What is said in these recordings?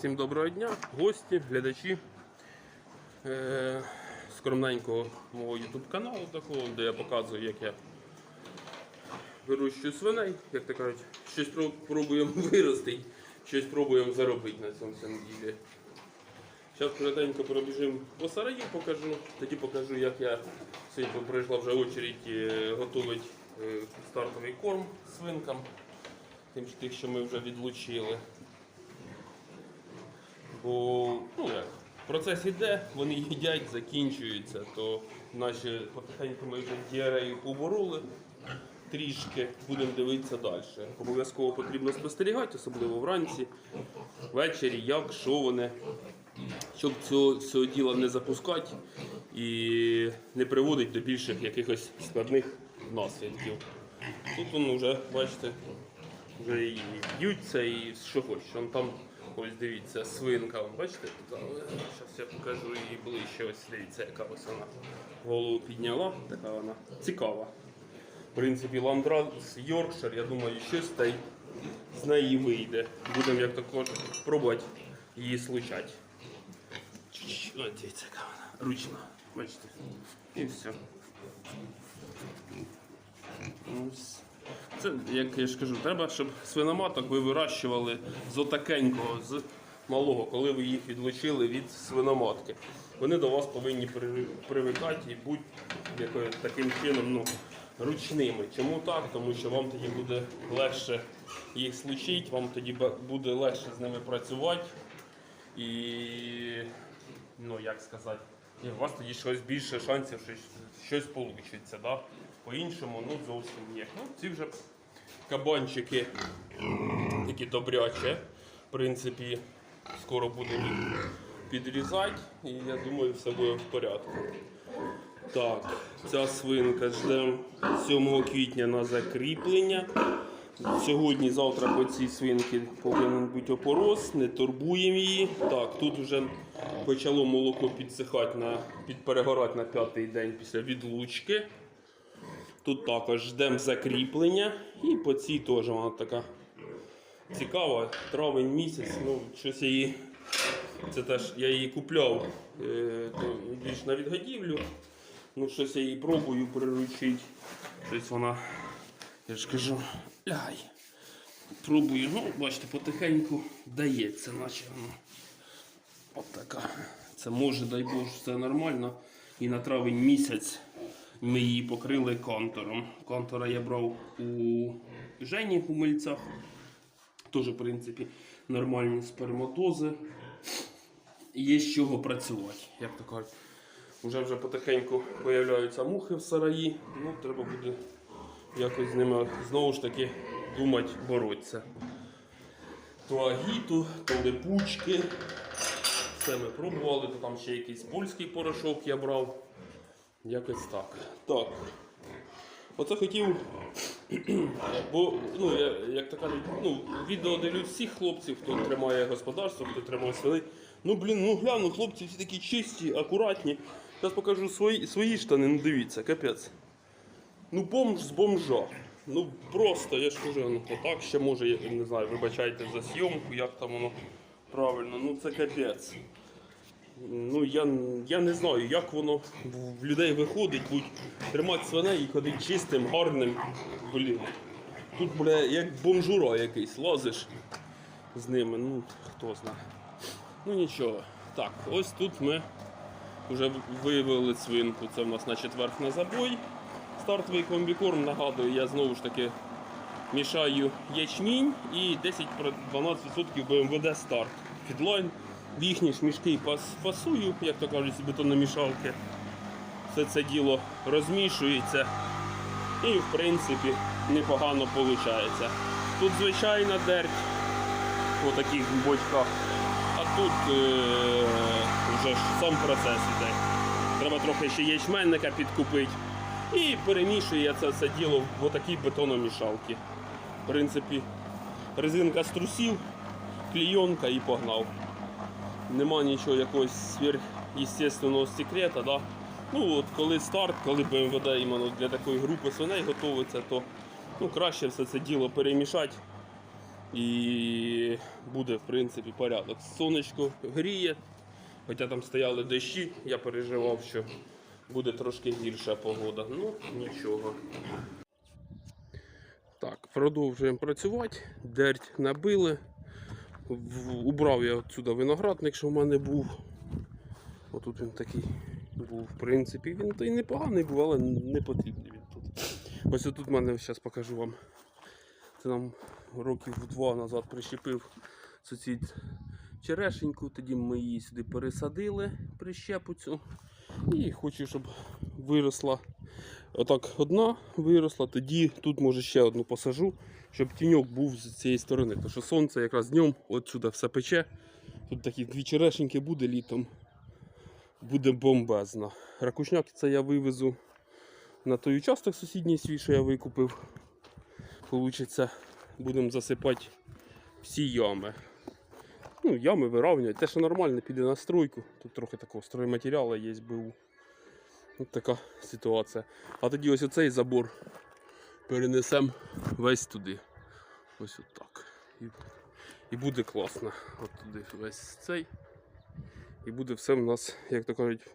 Всім доброго дня, гості, глядачі е, скромненького мого YouTube каналу, такого, де я показую, як я вирощую свиней, як то кажуть, щось про- пробуємо вирости, щось пробуємо заробити на цьому всьому. Зараз коротенько пробіжимо по сараї, покажу, тоді покажу, як я сьогодні прийшла вже очередь е, готувати е, стартовий корм свинкам, тим що ми вже відлучили. Бо ну як, процес іде, вони їдять, закінчуються, то наші потихеньку ми вже діарею побороли трішки, будемо дивитися далі. Обов'язково потрібно спостерігати, особливо вранці, ввечері, як, що вони, щоб цього, цього діла не запускати і не приводить до більших якихось складних наслідків. Тут воно вже, бачите, вже і б'ються, і що хочеш. Там, ось дивіться, свинка, бачите, зараз я покажу її ближче. Ось дивіться, яка ось вона голову підняла, така вона цікава. В принципі, ландрас Йоркшир, я думаю, щось та й з неї вийде. Будемо як також пробувати її случати. Ось дивіться, яка вона ручна. Бачите. І все. Ось. Це, як я ж кажу, треба, щоб свиноматок ви вирощували з отакенького, з малого, коли ви їх відлучили від свиноматки. Вони до вас повинні привикати і бути таким чином ну, ручними. Чому так? Тому що вам тоді буде легше їх случити, вам тоді буде легше з ними працювати. І, ну як сказати, і у вас тоді щось більше шансів, що щось вийде. Да? По-іншому, ну зовсім ні. Ну, ці вже кабанчики такі добрячі. В принципі, скоро будемо їх підрізати, і я думаю, все буде в порядку. Так, ця свинка ждемо 7 квітня на закріплення. Сьогодні, завтра по цій свинці повинен бути опорос, не турбуємо її. Так, тут вже почало молоко підсихати на, підперегорати на п'ятий день після відлучки. Тут також ждемо закріплення. І по цій теж вона така цікава. Травень місяць, ну щось її. Це теж я її купляв е, більш на відгодівлю. Ну, щось я її пробую приручити. Щось вона, я ж кажу, ляй. Пробую, ну, бачите, потихеньку дається, наче воно. От. Це може, дай Боже, все нормально. І на травень місяць ми її покрили контуром. Контура я брав у Жені у мильцях. Теж, в принципі, нормальні сперматози. Є з чого працювати, як то кажуть. Уже вже потихеньку з'являються мухи в сараї. Ну, треба буде якось з ними знову ж таки думати, боротися. То агіту, то липучки. Все ми пробували, то там ще якийсь польський порошок я брав. Якось так. Так. Оце хотів. Бо, ну, я, як то кажуть, ну, відео дивлюсь всіх хлопців, хто тримає господарство, хто тримає свини. Ну, блін, ну гляну, хлопці всі такі чисті, акуратні. Зараз покажу свої, свої штани, ну дивіться, капець. Ну, бомж з бомжа. Ну просто, я ж кажу, ну отак ще може, я не знаю, вибачайте за зйомку, як там воно правильно, ну це капець. Ну я, я не знаю, як воно в людей виходить, будь тримати свиней і ходити чистим, гарним. Блін. Тут, бля, як бомжура якийсь, лазиш з ними, ну хто знає. Ну нічого. Так, ось тут ми вже виявили свинку. Це в нас на четверг на забой. Стартовий комбікорм, нагадую, я знову ж таки мішаю ячмінь і 10-12% БМВД старт. Фідлайн. В їхні ж мішки пас, пасую, як то кажуть, з бетономішалки. Все це діло розмішується і в принципі непогано виходить. Тут звичайна дерть у таких бочках, а тут е- вже ж сам процес іде. Треба трохи ще ячменника підкупити. І перемішую я це все діло в отакій бетономішалці. В принципі, резинка з трусів, клійонка і погнав. Нема нічого якогось сверхъестественного секрета. Да? Ну от коли старт, коли БМВД іменно для такої групи свиней готується, то ну, краще все це діло перемішати І буде, в принципі, порядок. Сонечко гріє, хоча там стояли дощі, я переживав, що буде трошки гірша погода. Ну, нічого. Так, продовжуємо працювати. Дерть набили. Убрав я отсюди виноградник, що в мене був. Отут він такий був, в принципі, він то й непоганий був, але не потрібний він тут. Ось отут в мене зараз покажу вам. Це нам років два назад прищепив сусід черешеньку, тоді ми її сюди пересадили прищепу цю. І хочу, щоб виросла отак одна виросла, тоді тут може ще одну посажу, щоб тіньок був з цієї сторони. Тому що сонце якраз днем от сюди все пече. Тут такі дві черешеньки буде літом. Буде бомбезно. Ракушняки це я вивезу на той участок сусідній свій, що я викупив. Получиться, будемо засипати всі ями. Ну, ями вирівнювати. Те, що нормально, піде на стройку. Тут трохи такого стройматеріалу є БУ. Ось така ситуація. А тоді ось оцей забор перенесемо весь туди. Ось отак. І, і буде класно. От туди весь цей. І буде все в нас, як то кажуть,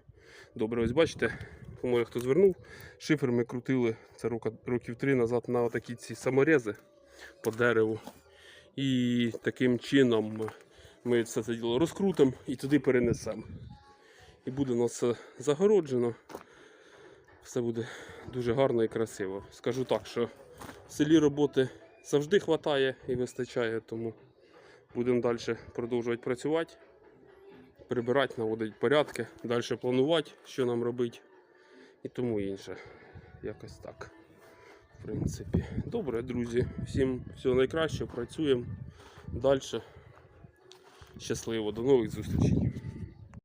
добре. Ось бачите, по-моєму, хто звернув, шифер ми крутили це років три назад на такі ці саморези по дереву. І таким чином ми- все це діло розкрутимо і туди перенесемо. І буде у нас загороджено. Все буде дуже гарно і красиво. Скажу так, що в селі роботи завжди вистачає і вистачає, тому будемо далі продовжувати працювати, прибирати, наводити порядки, далі планувати, що нам робити і тому інше. Якось так. В принципі. Добре, друзі. Всім всього найкращого, працюємо далі. Щасливо, до нових зустрічей.